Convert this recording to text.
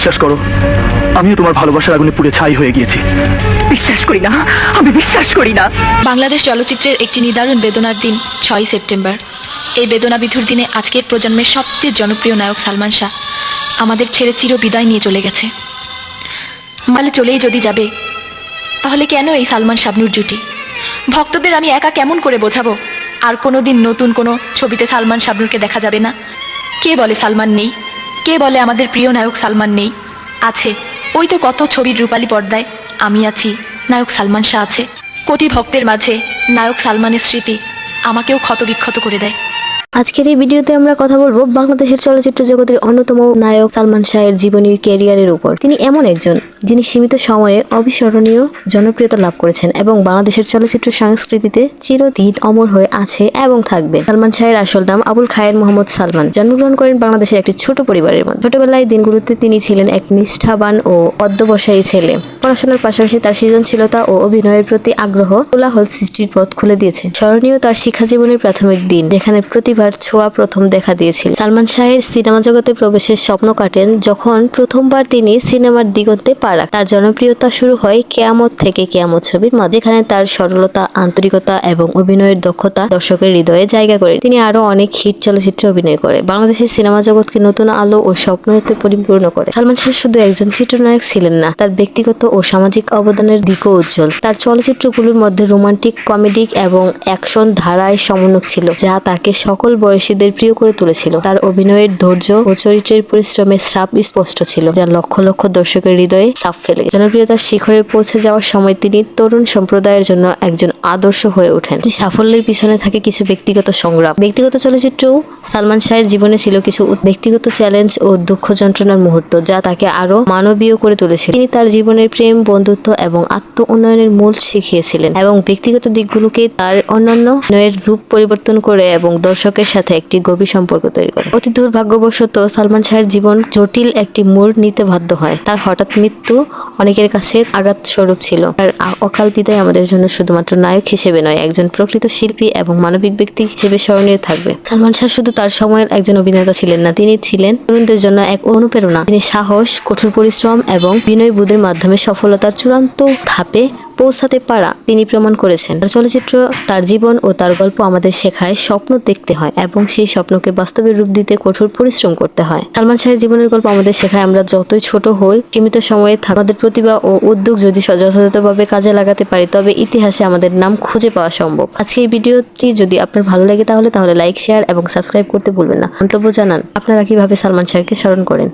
বিশ্বাস করো, আমিও তোমার ভালোবাসার আগুনে পুড়ে ছাই হয়ে গিয়েছি। বিশ্বাস করি না, আমি বিশ্বাস করি না। বাংলাদেশ চলচ্চিত্রের একটি নিদারুণ বেদনার দিন ছয় সেপ্টেম্বর। এই বেদনা বিধুর দিনে আজকের প্রজন্মের সবচেয়ে জনপ্রিয় নায়ক সালমান শাহ আমাদের ছেড়ে চির বিদায় নিয়ে চলে গেছে। মালে চলেই যদি যাবে, তাহলে কেন এই সালমান শাবনুর জুটি? ভক্তদের আমি একা কেমন করে বোঝাবো? আর কোনো দিন নতুন কোনো ছবিতে সালমান শাবনুরকে দেখা যাবে না? কে বলে সালমান নেই? কে বলে আমাদের প্রিয় নায়ক সালমান নেই? আছে। ওই তো কত ছবির রূপালী পর্দায় আমি আছি, নায়ক সালমান শাহ আছে। কোটি ভক্তের মাঝে নায়ক সালমানের স্মৃতি আমাকেও ক্ষতবিক্ষত করে দেয়। আজকের এই ভিডিওতে আমরা কথা বলব বাংলাদেশের চলচ্চিত্র জগতের অন্যতম নায়ক সালমান শাহের জীবনী ক্যারিয়ারের উপর। তিনি এমন একজন, যিনি সীমিত সময়ে অবিস্মরণীয় জনপ্রিয়তা লাভ করেছেন এবং বাংলাদেশের চলচ্চিত্র সংস্কৃতিতে চিরদিন অমর হয়ে আছে এবং থাকবে। সালমান শাহের আসল নাম আবুল খায়ের মোহাম্মদ সালমান। জন্মগ্রহণ করেন বাংলাদেশের একটি ছোট পরিবারের মধ্যে। ছোটবেলায় দিনগুলোতে তিনি ছিলেন এক নিষ্ঠাবান ও অধ্যবসায়ী ছেলে। পড়াশোনার পাশাপাশি তার সৃজনশীলতা ও অভিনয়ের প্রতি আগ্রহ কোলাহল সৃষ্টির পথ খুলে দিয়েছে। স্মরণীয় তার শিক্ষা জীবনের প্রাথমিক দিন, যেখানে প্রতিভার ছোঁয়া প্রথম দেখা দিয়েছিল সালমান শাহের সিনেমা জগতে প্রবেশের স্বপ্ন কাটেন যখন প্রথমবার তিনি সিনেমার দিগন্তে পা রাখেন। তার জনপ্রিয়তা শুরু হয় কেয়ামত থেকে কেয়ামত ছবির মাঝে, যেখানে তার সরলতা, আন্তরিকতা এবং অভিনয়ের দক্ষতা দর্শকের হৃদয়ে জায়গা করে। তিনি আরও অনেক হিট চলচ্চিত্রে অভিনয় করে বাংলাদেশের সিনেমা জগৎকে নতুন আলো ও স্বপ্নতে পরিপূর্ণ করে। সালমান শাহ শুধু একজন চিত্রনায়ক ছিলেন না, তার ব্যক্তিগত ও সামাজিক অবদানের দিকও উজ্জ্বল। তার চলচ্চিত্রগুলোর মধ্যে রোমান্টিক কমেডিক এবং অ্যাকশন ধারায় সমন্বয় ছিল, যা তাকে সকল বয়সীদের প্রিয় করে তুলেছিল। তার অভিনয়ের ধৈর্য ও চরিত্রের পরিশ্রমের ছাপ স্পষ্ট ছিল, যা লক্ষ লক্ষ দর্শকের হৃদয়ে ছাপ ফেলে। জনপ্রিয়তার শিখরে পৌঁছে যাওয়ার সময় তিনি তরুণ সম্প্রদায়ের জন্য একজন আদর্শ হয়ে ওঠেন। সাফল্যের পিছনে থাকে কিছু ব্যক্তিগত সংগ্রাম। ব্যক্তিগত চলচ্চিত্রেও সালমান শাহের জীবনে ছিল কিছু ব্যক্তিগত চ্যালেঞ্জ ও দুঃখ যন্ত্রণার মুহূর্ত, যা তাকে আরও মানবীয় করে তুলেছিল। তিনি তার জীবনের প্রেম, বন্ধুত্ব এবং আত্ম উন্নয়নের মূল শিখিয়েছিলেন এবং ব্যক্তিগত দিকগুলোকে তার অন্যান্য রূপ পরিবর্তন করে এবং দর্শকের সাথে একটি গভীর সম্পর্ক তৈরি করে। অতি দুর্ভাগ্যবশত সালমান শাহের জীবন জটিল একটি মোড় নিতে বাধ্য হয়। তার হঠাৎ মৃত্যু অনেকের কাছে আঘাত স্বরূপ ছিল। তার অকাল বিদায় আমাদের জন্য শুধুমাত্র নায়ক হিসেবে নয়, একজন প্রকৃত শিল্পী এবং মানবিক ব্যক্তি হিসেবে স্মরণীয় থাকবে। সালমান শাহ শুধু তার সময়ের একজন অভিনেতা ছিলেন না, তিনি ছিলেন তরুণদের জন্য এক অনুপ্রেরণা। তিনি সাহস, কঠোর পরিশ্রম এবং বিনয় বুদ্ধের মাধ্যমে সফলতার চূড়ান্ত ধাপে পৌঁছাতে পারা তিনি প্রমাণ করেছেন। তার চলচ্চিত্র, তার জীবন ও তার গল্প আমাদের শেখায় স্বপ্ন দেখতে হয়। এবং সেই স্বপ্নকে বাস্তবে রূপ দিতে কঠোর পরিশ্রম করতে হয়। সালমান শাহের জীবনের গল্প আমাদের শেখায়, আমরা যতই ছোট হই, সীমিত সময়ে আমাদের প্রতিভা ও উদ্যোগ যদি যথাযথভাবে কাজে লাগাতে পারি, তবে ইতিহাসে আমাদের নাম খুঁজে পাওয়া সম্ভব। আজকে এই ভিডিওটি যদি আপনার ভালো লাগে তাহলে তাহলে লাইক, শেয়ার এবং সাবস্ক্রাইব করতে ভুলবেন না। মন্তব্য জানান, আপনারা কীভাবে সালমান শাহকে স্মরণ করেন?